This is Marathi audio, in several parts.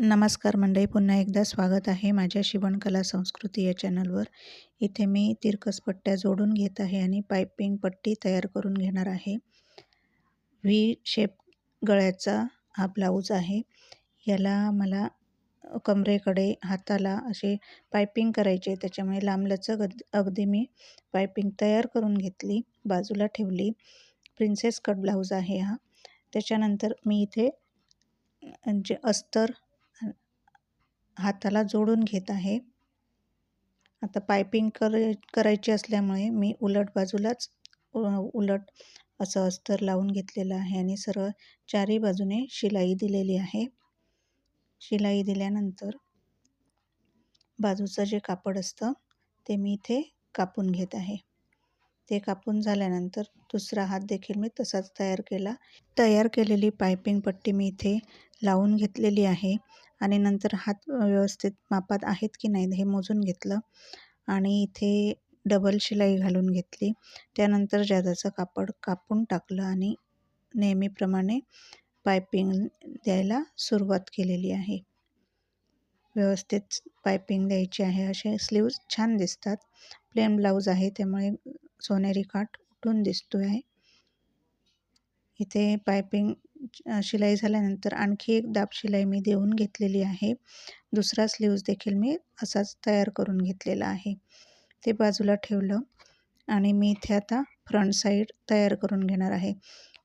नमस्कार मंडळी पुन्हा एकदा स्वागत आहे माझ्या शिवणकला संस्कृती या चॅनलवर. इथे मी तिरकस पट्ट्या जोडून घेत आहे आणि पायपिंग पट्टी तयार करून घेणार आहे. व्ही शेप गळ्याचा हा ब्लाऊज आहे. याला मला कमरेकडे हाताला असे पायपिंग करायचे त्याच्यामुळे लांबलचक अगदी मी पायपिंग तयार करून घेतली बाजूला ठेवली. प्रिन्सेस कट ब्लाऊज आहे हा. त्याच्यानंतर मी इथे जे अस्तर हाताला जोडून घेत आहे. आता पायपिंग कर करायची असल्यामुळे मी उलट बाजूलाच उलट असं अस्तर लावून घेतलेलं आहे आणि सरळ चारी बाजूने शिलाई दिलेली आहे. शिलाई दिल्यानंतर बाजूचं जे कापड असतं ते मी इथे कापून घेत आहे. ते कापून झाल्यानंतर दुसरा हात देखील मी तसाच तयार केला. तयार केलेली पायपिंग पट्टी मी इथे लावून घेतलेली आहे. आणि नंतर हात व्यवस्थित मापात आहेत की नाही हे मोजून घेतलं. आणि इथे डबल शिलाई घालून घेतली. त्यानंतर जादाचं कापड कापून टाकलं आणि नेहमीप्रमाणे पायपिंग द्यायला सुरुवात केलेली आहे. व्यवस्थित पायपिंग द्यायची आहे. असे स्लीव्ज छान दिसतात. प्लेन ब्लाऊज आहे. त्यामुळे सोनेरी काठ उठून दिसतो आहे इथे पायपिंग शिलाई झाल्यानंतर आणखी एक दाब शिलाई मी देऊन घेतलेली आहे. दुसरा स्लीव्ज देखील मी असाच तयार करून घेतलेला आहे. ते बाजूला ठेवलं आणि मी इथे आता फ्रंट साईड तयार करून घेणार आहे.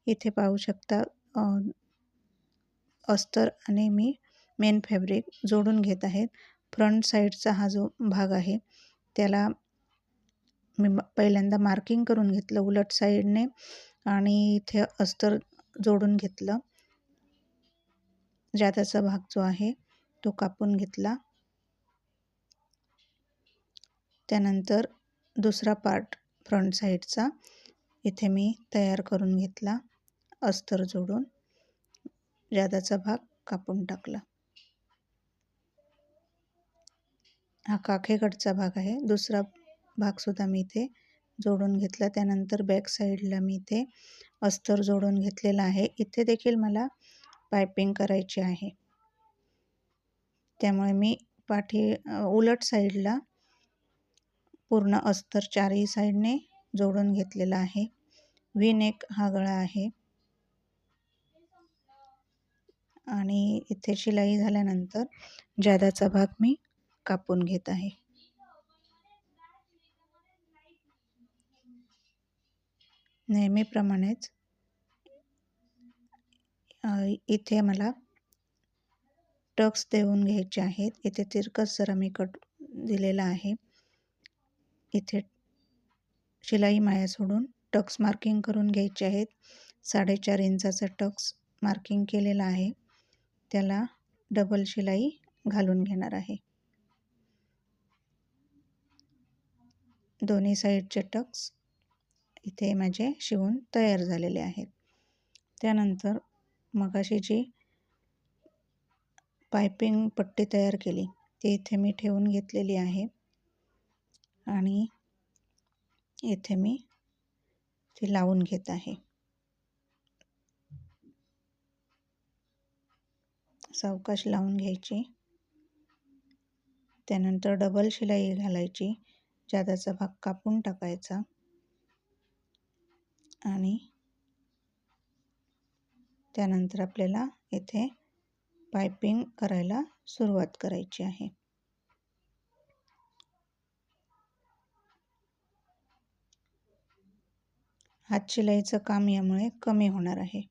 इथे पाहू शकता अस्तर आणि मी मेन फॅब्रिक जोडून घेत आहेत फ्रंट साईडचा हा जो भाग आहे त्याला मी पहिल्यांदा मार्किंग करून घेतलं उलट साईडने आणि इथे अस्तर जोडून घेतलं. जादाचा भाग जो आहे तो कापून घेतला. त्यानंतर दुसरा पार्ट फ्रंट साईडचा इथे मी तयार करून घेतला अस्तर जोडून. जादाचा भाग कापून टाकला. हा काखेकडचा भाग आहे. दुसरा भागसुद्धा मी इथे जोडून घेतला. त्यानंतर बॅक साईडला मी इथे अस्तर जोडून घेतलेला आहे. इथे देखील मला पायपिंग करायची आहे. त्यामुळे मी पाठी उलट साईडला पूर्ण अस्तर चारही साईडने जोडून घेतलेला आहे. व्ही नेक हा गळा आहे. आणि इथे शिलाई झाल्यानंतर जादाचा भाग मी कापून घेत आहे. नेहमीप्रमाणेच इथे मला टक्स देऊन घ्यायचे आहेत. इथे तिरकस जरा मी कट दिलेला आहे. इथे शिलाई माया सोडून टक्स मार्किंग करून घ्यायचे आहेत. साडेचार इंचाचा टक्स मार्किंग केलेला आहे. त्याला डबल शिलाई घालून घेणार आहे. दोन्ही साईडचे टक्स इथे माझे शिवून तयार झालेले आहेत. त्यानंतर मगाशी जी पायपिंग पट्टी तयार केली ती इथे मी ठेवून घेतलेली आहे. आणि इथे मी ती लावून घेत आहे. सावकाश लावून घ्यायची. त्यानंतर डबल शिलाई घालायची जादाचा भाग कापून टाकायचा. आणि त्यानंतर आपल्याला इथे पायपिंग करायला सुरुवात करायची आहे. हात शिलाईचं काम यामुळे कमी होणार आहे.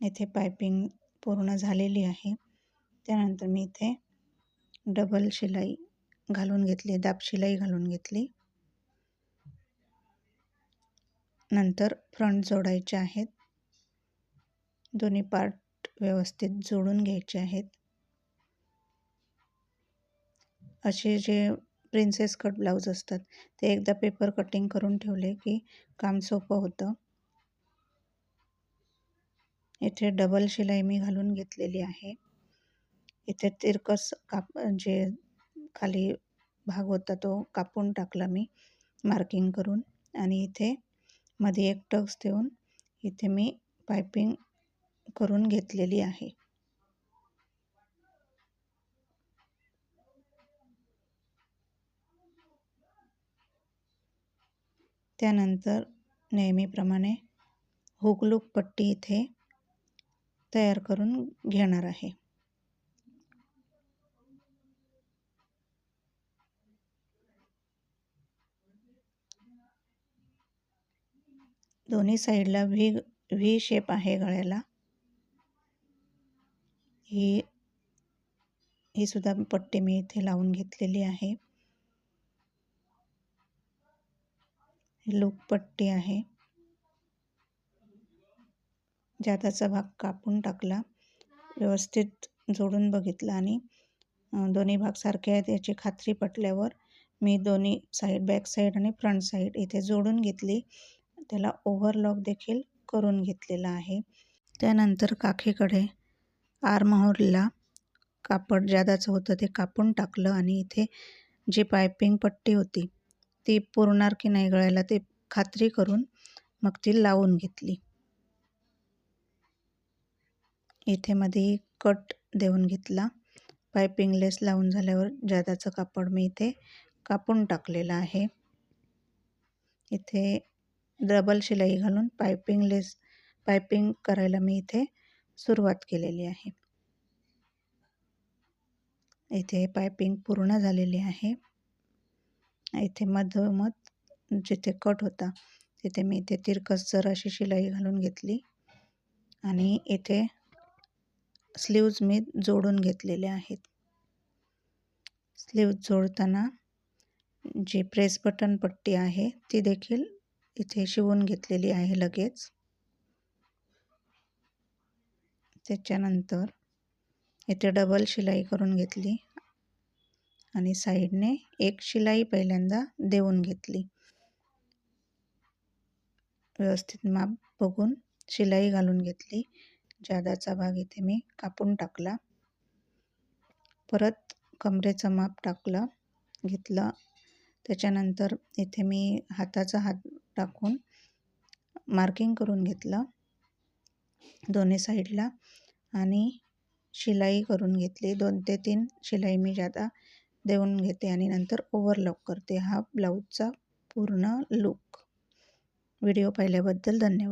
इथे पायपिंग पूर्ण झालेली आहे. त्यानंतर मी इथे डबल शिलाई घालून घेतली दाब शिलाई घालून घेतली. नंतर फ्रंट जोडायचे आहेत. दोन्ही पार्ट व्यवस्थित जोडून घ्यायचे आहेत. असे जे प्रिन्सेस कट ब्लाऊज असतात ते एकदा पेपर कटिंग करून ठेवले की काम सोपं होतं. इथे डबल शिलाई मी घालून घेतलेली आहे. इथे तिरकस काप जे खाली भाग होता तो कापून टाकला मी मार्किंग करून आणि इथे मध्ये एक टक्स देऊन इथे मी पायपिंग करून घेतलेली आहे. त्यानंतर नेहमीप्रमाणे हुकलूक पट्टी इथे तयार करून घेणार आहे. दोन्ही साईडला व्ही व्ही शेप आहे गळ्याला. ही ही सुद्धा पट्टी मी इथे लावून घेतलेली आहे. लूक पट्टी आहे. जादाचा भाग कापून टाकला व्यवस्थित जोडून बघितला आणि दोन्ही भाग सारखे आहेत याची खात्री पटल्यावर मी दोन्ही साईड बॅक साईड आणि फ्रंट साईड इथे जोडून घेतली. त्याला ओव्हरलॉक देखील करून घेतलेला आहे. त्यानंतर काखेकडे आर्महोलला कापड जादाचं होतं ते कापून टाकलं आणि इथे जी पायपिंग पट्टी होती ती पुरणार की नाही गळायला ते खात्री करून मग ती लावून घेतली. इथे मध्ये कट देऊन घेतला. पायपिंग लेस लावून झाल्यावर जादाचं कापड मी इथे कापून टाकलेलं आहे. इथे डबल शिलाई घालून पायपिंग लेस पायपिंग करायला मी इथे सुरुवात केलेली आहे. इथे पायपिंग पूर्ण झालेली आहे. इथे मधोमध जिथे कट होता तिथे मी इथे तिरकस जर अशी शिलाई घालून घेतली आणि इथे स्लीव्ज मी जोडून घेतलेले आहेत. स्लीव्ज जोडताना जी प्रेस बटन पट्टी आहे ती देखील इथे शिवून घेतलेली आहे लगेच. त्याच्यानंतर इथे डबल शिलाई करून घेतली आणि साईडने एक शिलाई पहिल्यांदा देऊन घेतली. व्यवस्थित माप बघून शिलाई घालून घेतली. जादाचा भाग इथे मी कापून टाकला. परत कमरेचं माप टाकलं घेतलं. त्याच्यानंतर इथे मी हाताचा हात टाकून मार्किंग करून घेतलं. दोन्ही साईडला आणि शिलाई करून घेतली. दोन ते तीन शिलाई मी जादा देऊन घेते आणि नंतर ओव्हरलॉक करते. हा ब्लाऊजचा पूर्ण लुक व्हिडिओ पाहिल्याबद्दल धन्यवाद.